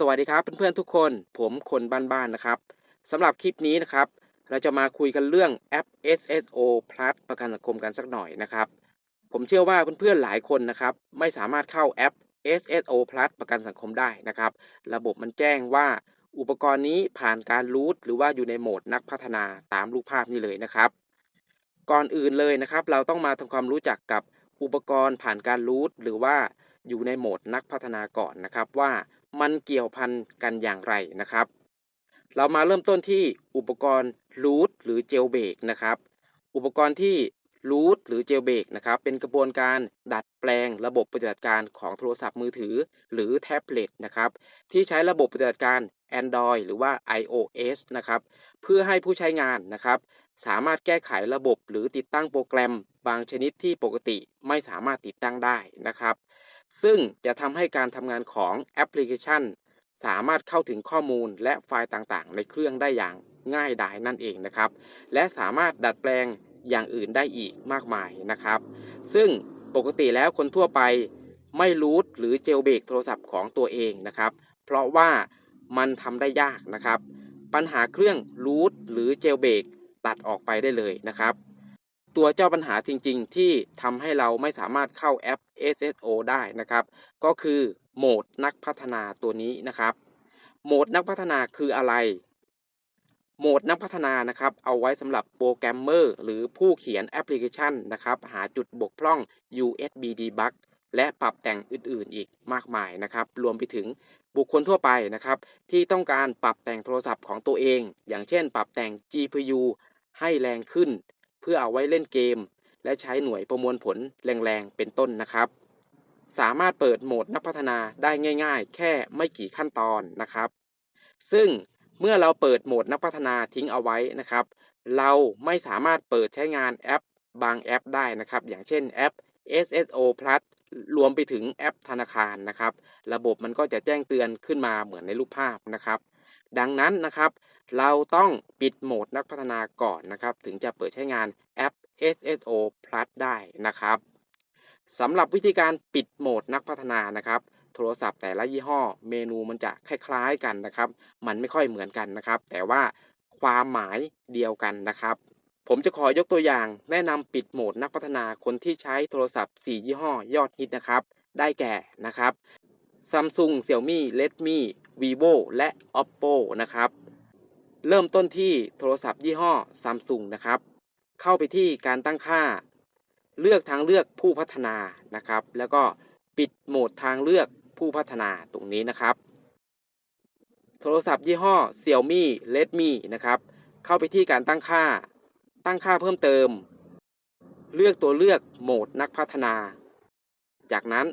สวัสดีครับเพื่อนๆทุกคน ผมคนบ้านๆนะครับสำหรับคลิปนี้นะครับ เราจะมาคุยกันเรื่องแอป SSO Plus ประกันสังคมกันสักหน่อยนะครับ ผมเชื่อว่าเพื่อนๆหลายคนนะครับ ไม่สามารถเข้าแอป SSO Plus ประกันสังคมได้นะครับ ระบบมันแจ้งว่าอุปกรณ์นี้ผ่านการรูทหรือว่าอยู่ในโหมดนักพัฒนาตามรูปภาพนี้เลยนะครับ ก่อนอื่นเลยนะครับ เราต้องมาทำความรู้จักกับอุปกรณ์ผ่านการรูทหรือว่าอยู่ในโหมดนักพัฒนาก่อนนะครับว่า มันเกี่ยวพันกันอย่างไรนะครับ เรามาเริ่มต้นที่อุปกรณ์รูทหรือเจลเบรกนะครับ อุปกรณ์ที่รูทหรือเจลเบรกนะครับ เป็นกระบวนการดัดแปลงระบบปฏิบัติการของโทรศัพท์มือถือ หรือแท็บเล็ตนะครับ ที่ใช้ระบบปฏิบัติการ Android หรือว่า iOS นะครับ เพื่อให้ผู้ใช้งานนะครับ สามารถแก้ไขระบบหรือติดตั้งโปรแกรม บางชนิดที่ปกติไม่สามารถติดตั้งได้นะครับ ซึ่งจะทำให้การทำงานของแอปพลิเคชัน สามารถเข้าถึงข้อมูลและไฟล์ต่างๆ ในเครื่องได้อย่างง่ายดายนั่นเองนะครับ และสามารถดัดแปลงอย่างอื่นได้อีกมากมายนะครับ ซึ่งปกติแล้วคนทั่วไปไม่รูทหรือเจลเบรกโทรศัพท์ของตัวเองนะครับ เพราะว่ามันทำได้ยากนะครับ ปัญหาเครื่องรูทหรือเจลเบรกตัดออกไปได้เลยนะครับ ตัวเจ้าปัญหาจริง ๆ ที่ทำให้เราไม่สามารถเข้าแอป SSO ได้นะครับ ก็คือโหมดนักพัฒนาตัวนี้นะครับ โหมดนักพัฒนาคืออะไร โหมดนักพัฒนานะครับ เอาไว้สำหรับโปรแกรมเมอร์หรือผู้เขียนแอปพลิเคชันนะครับ หาจุดบกพร่อง USB debug และปรับแต่งอื่นๆ อีกมากมายนะครับ รวมไปถึงบุคคลทั่วไปนะครับ ที่ต้องการปรับแต่งโทรศัพท์ของตัวเอง อย่างเช่น ปรับแต่ง GPU ให้แรงขึ้น เพื่อเอาไว้เล่นเกม และใช้หน่วยประมวลผลแรงๆ เป็นต้นนะครับ สามารถเปิดโหมดนักพัฒนาได้ง่าย ๆ แค่ไม่กี่ขั้นตอนนะครับ ซึ่งเมื่อเราเปิดโหมดนักพัฒนาทิ้งเอาไว้นะครับ เราไม่สามารถเปิดใช้งานแอปบางแอปได้นะครับ อย่างเช่นแอป SSO Plus รวมไปถึงแอปธนาคารนะครับ ระบบมันก็จะแจ้งเตือนขึ้นมาเหมือนในรูปภาพนะครับ ดังนั้นนะครับ เราต้องปิดโหมดนักพัฒนาก่อนนะครับ ถึงจะเปิดใช้งานแอป SSO Plus ได้นะครับสำหรับวิธีการปิดโหมดนักพัฒนานะครับโทรศัพท์แต่ละยี่ห้อเมนูมันจะคล้ายๆกันนะครับ มันไม่ค่อยเหมือนกันนะครับ แต่ว่าความหมายเดียวกันนะครับ ผมจะขอยกตัวอย่าง แนะนำปิดโหมดนักพัฒนาคนที่ใช้โทรศัพท์ 4 ยี่ห้อยอดฮิตนะครับ ได้แก่นะครับ Samsung Xiaomi Redmi Vivo และ Oppo นะครับ เริ่มต้นที่โทรศัพท์ยี่ห้อ Samsung นะครับ เข้าไปที่การตั้งค่า เลือกทางเลือกผู้พัฒนานะครับ แล้วก็ปิดโหมดทางเลือกผู้พัฒนาตรงนี้นะครับ โทรศัพท์ยี่ห้อ Xiaomi Redmi นะครับ เข้าไปที่การตั้งค่า ตั้งค่าเพิ่มเติม เลือกตัวเลือกโหมดนักพัฒนา จากนั้น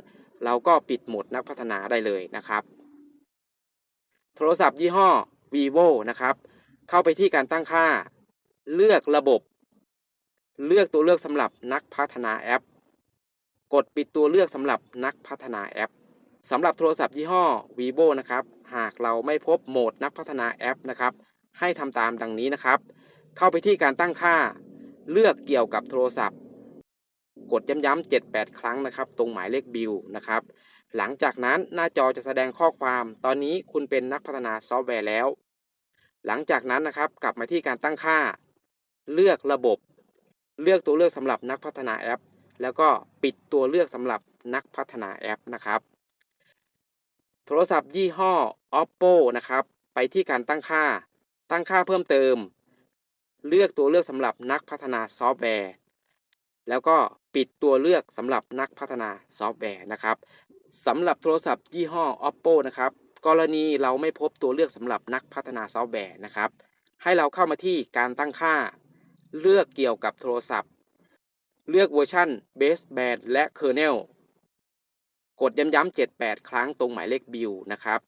เราก็ปิดโหมดนักพัฒนาได้เลยนะครับ โทรศัพท์ยี่ห้อ vivo นะครับ เข้าไปที่การตั้งค่า เลือกระบบ เลือกตัวเลือกสำหรับนักพัฒนาแอป กดปิดตัวเลือกสำหรับนักพัฒนาแอปสำหรับโทรศัพท์ยี่ห้อ vivo นะครับ หากเราไม่พบโหมดนักพัฒนาแอปนะครับ ให้ทำตามดังนี้นะครับ เข้าไปที่การตั้งค่า เลือกเกี่ยวกับโทรศัพท์ กดย้ำๆ7-8 ครั้งนะครับตรงหมายเลขบิลนะครับหลังจากนั้นหน้าจอจะแสดงข้อความ ตอนนี้คุณเป็นนักพัฒนาซอฟต์แวร์แล้ว หลังจากนั้นนะครับกลับมาที่การตั้งค่า เลือกระบบ เลือกตัวเลือกสำหรับนักพัฒนาแอป แล้วก็ปิดตัวเลือกสำหรับนักพัฒนาแอปนะครับ โทรศัพท์ยี่ห้อ oppo นะครับไปที่การตั้งค่า ตั้งค่าเพิ่มเติม เลือกตัวเลือกสำหรับนักพัฒนาซอฟต์แวร์ แล้วก็ปิดตัวเลือกสำหรับนักพัฒนาซอฟต์แวร์นะครับสำหรับโทรศัพท์ยี่ห้อ oppo นะครับกรณีเราไม่พบตัวเลือกสำหรับนักพัฒนาซอฟต์แวร์นะครับ ให้เราเข้ามาที่การตั้งค่า เลือกเกี่ยวกับโทรศัพท์ เลือกเวอร์ชัน baseband และ kernel กดย้ำๆ78 ครั้งตรงหมายเลขบิลนะครับ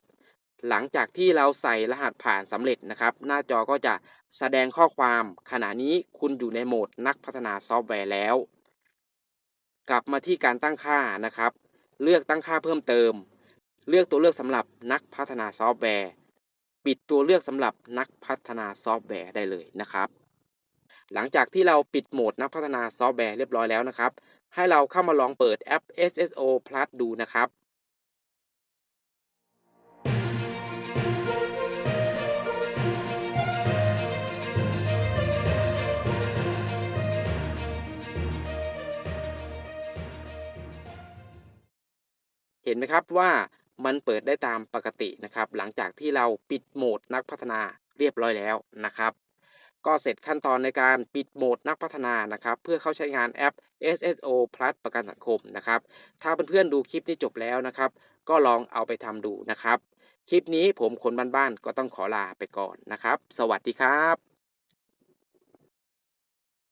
หลังจากที่เราใส่รหัสผ่านสำเร็จนะครับ หน้าจอก็จะแสดงข้อความขณะนี้คุณอยู่ในโหมดนักพัฒนาซอฟต์แวร์แล้ว กลับมาที่การตั้งค่านะครับ เลือกตั้งค่าเพิ่มเติม เลือกตัวเลือกสำหรับนักพัฒนาซอฟต์แวร์ ปิดตัวเลือกสำหรับนักพัฒนาซอฟต์แวร์ได้เลยนะครับ หลังจากที่เราปิดโหมดนักพัฒนาซอฟต์แวร์เรียบร้อยแล้วนะครับ ให้เราเข้ามาลองเปิดแอป SSO Plus ดูนะครับ เห็นไหมครับว่ามันเปิดได้ตามปกตินะครับ หลังจากที่เราปิดโหมดนักพัฒนาเรียบร้อยแล้วนะครับ ก็เสร็จขั้นตอนในการปิดโหมดนักพัฒนานะครับ เพื่อเข้าใช้งานแอป SSO Plus ประกันสังคมนะครับ ถ้าเพื่อนๆดูคลิปนี้จบแล้วนะครับ ก็ลองเอาไปทำดูนะครับ คลิปนี้ผมคนบ้านๆก็ต้องขอลาไปก่อนนะครับ สวัสดีครับ